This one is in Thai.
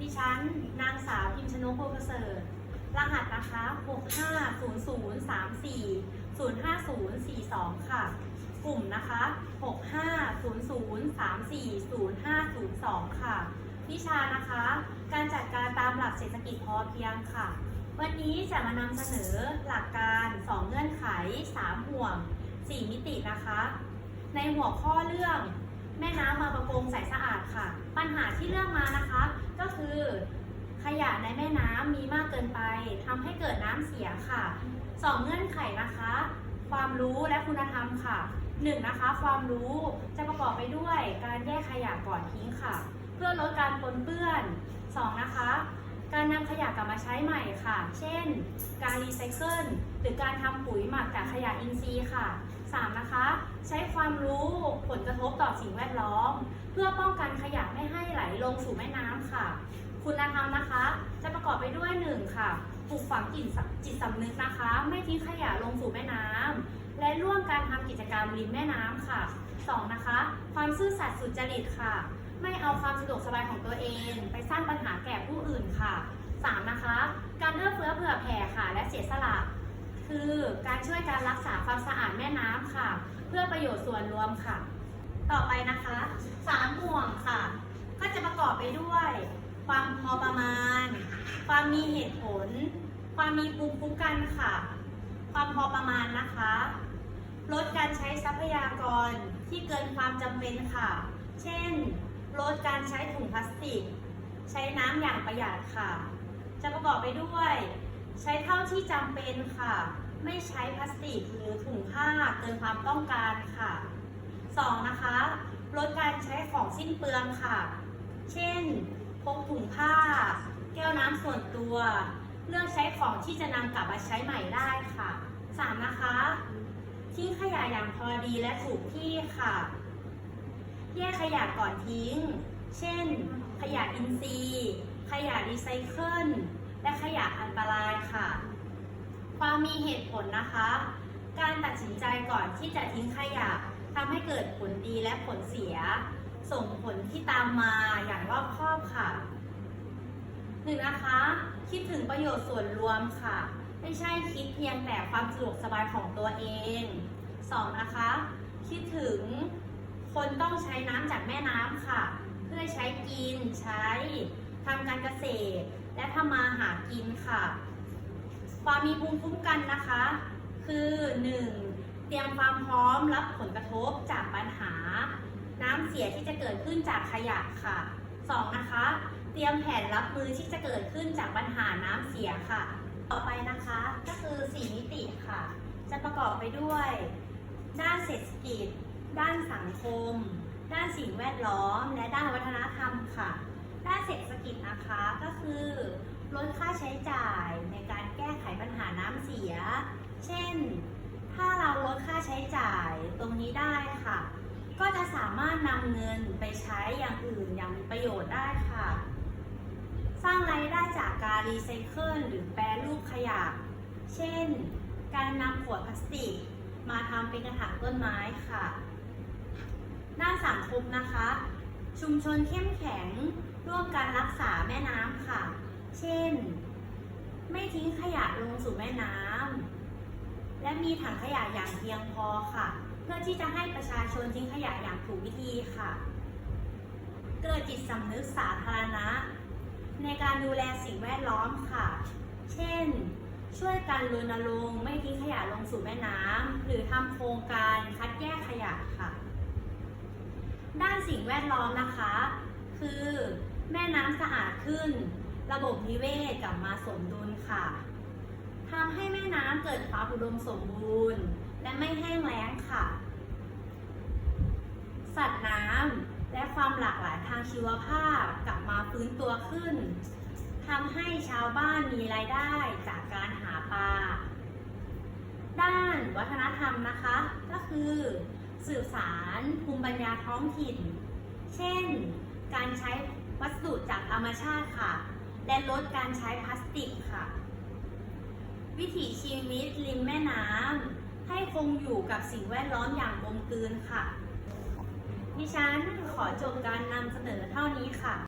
ดิฉัน นางสาวพิมชนกโพประเสริฐ รหัสนะคะ 650034 05042 ค่ะ กลุ่มนะคะ 6500340502 ค่ะ วิชานะคะ การจัดการตามหลักเศรษฐกิจพอเพียงค่ะ วันนี้จะมานำเสนอหลักการ 2 เงื่อนไข 3 ห่วง 4 มิตินะคะ ในหัวข้อเรื่อง แม่น้ำมาประกงใสสะอาดค่ะ ปัญหาที่เลือกมานะคะ ก็คือขยะในแม่น้ำมีมากเกินไปทำให้เกิดน้ำเสียค่ะสองเงื่อนไขนะคะ ความรู้และคุณธรรมค่ะหนึ่งนะคะ ความรู้จะประกอบไปด้วยการแยกขยะก่อนทิ้งค่ะ เพื่อลดการปนเปื้อนสองนะคะการนำขยะกลับมาใช้ใหม่ค่ะ เช่น การรีไซเคิล หรือการทำปุ๋ยหมักจากขยะอินทรีย์ค่ะ 3. นะคะ ใช้ความรู้ผลกระทบต่อสิ่งแวดล้อม เพื่อป้องกันขยะไม่ให้ไหลลงสู่แม่น้ำค่ะ คุณธรรมนะคะ จะประกอบไปด้วย 1. ค่ะปลูกฝังจิตสจิตสำนึกนะคะ ไม่ทิ้งขยะลงสู่แม่น้ำและร่วมการทำกิจกรรมริมแม่น้ำค่ะ 2. นะคะ ความซื่อสัตย์สุจริตค่ะ ไม่เอาความสะดวกสบายของตัวเอง ไปสร้างปัญหาแก่ผู้อื่นค่ะ 3. นะคะ การเอื้อเฟื้อเผื่อแผ่ค่ะ และเสียสละ คือการช่วยการรักษาความสะอาดแม่น้ำค่ะ เพื่อประโยชน์ส่วนรวมค่ะ ต่อไปนะคะสามห่วงค่ะ ก็จะประกอบไปด้วย ความพอประมาณ ความมีเหตุผล ความมีภูมิคุ้มกันค่ะ ความพอประมาณนะคะ ลดการใช้ทรัพยากรที่เกินความจำเป็นค่ะ เช่น ลดการใช้ถุงพลาสติก ใช้น้ำอย่างประหยัดค่ะ จะประกอบไปด้วย ใช้เท่าที่จำเป็นค่ะ ไม่ใช้พลาสติกหรือถุงผ้าเกินความต้องการค่ะ 2. นะคะลดการใช้ของสิ้นเปลืองค่ะ เช่น พกถุงผ้า แก้วน้ำส่วนตัว เลือกใช้ของที่จะนำกลับมาใช้ใหม่ได้ค่ะ 3. นะคะทิ้งขยะอย่างพอดีและถูกที่ค่ะ แยกขยะก่อนทิ้ง เช่น ขยะอินทรีย์ ขยะรีไซเคิล และขยะอันตรายค่ะ ความมีเหตุผลนะคะ การตัดสินใจก่อนที่จะทิ้งขยะ ทำให้เกิดผลดีและผลเสีย ส่งผลที่ตามมาอย่างรอบคอบค่ะหนึ่งนะคะ คิดถึงประโยชน์ส่วนรวมค่ะ ไม่ใช่คิดเพียงแต่ความสะดวกสบายของตัวเองสองนะคะ คิดถึงคนต้องใช้น้ำจากแม่น้ำค่ะ เพื่อใช้กินใช้ทำการเกษตร และทำมาหากินค่ะ ความมีภูมิคุ้มกันนะคะ คือ 1. เตรียมความพร้อมรับผลกระทบจากปัญหา น้ำเสียที่จะเกิดขึ้นจากขยะค่ะ 2. นะคะ เตรียมแผนรับมือที่จะเกิดขึ้นจากปัญหาน้ำเสียค่ะ ต่อไปนะคะก็คือ 4 มิติค่ะ จะประกอบไปด้วย ด้านเศรษฐกิจ ด้านสังคม ด้านสิ่งแวดล้อม และด้านวัฒนธรรมค่ะ ด้านเศรษฐกิจนะคะก็คือลดค่าใช้จ่ายในการแก้ไขปัญหาน้ำเสีย เช่น ถ้าเราลดค่าใช้จ่ายตรงนี้ได้ค่ะ ก็จะสามารถนำเงินไปใช้อย่างอื่นอย่างมีประโยชน์ได้ค่ะ สร้างรายได้จากการรีไซเคิลหรือแปรรูปขยะ เช่น การนำขวดพลาสติก มาทำเป็นกระถางต้นไม้ค่ะด้านสังคมนะคะ ชุมชนเข้มแข็งร่วมกันรักษาแม่น้ำค่ะ เช่น ไม่ทิ้งขยะลงสู่แม่น้ำ และมีถังขยะอย่างเพียงพอค่ะ เพื่อที่จะให้ประชาชนทิ้งขยะอย่างถูกวิธีค่ะ เกิดจิตสำนึกสาธารณะ ในการดูแลสิ่งแวดล้อมค่ะ เช่น ช่วยกันรณรงค์ไม่ทิ้งขยะลงสู่แม่น้ำหรือทำโครงการคัดแยกขยะค่ะ ด้านสิ่งแวดล้อมนะคะ คือแม่น้ำสะอาดขึ้น ระบบนิเวศกลับมาสมดุลค่ะ ทำให้แม่น้ำเกิดความอุดมสมบูรณ์ และไม่แห้งแล้งค่ะ สัตว์น้ำและความหลากหลายทางชีวภาพกลับมาฟื้นตัวขึ้นทำให้ชาวบ้านมีรายได้จากการหาปลา ด้านวัฒนธรรมนะคะ ก็คือ สื่อสารภูมิปัญญาท้องถิ่น เช่น การใช้วัสดุจากธรรมชาติค่ะ และลดการใช้พลาสติกค่ะ วิถีชีวิตริมแม่น้ำให้คงอยู่กับสิ่งแวดล้อมอย่างกลมกลืนค่ะ ดิฉันขอจบการนำเสนอเท่านี้ค่ะ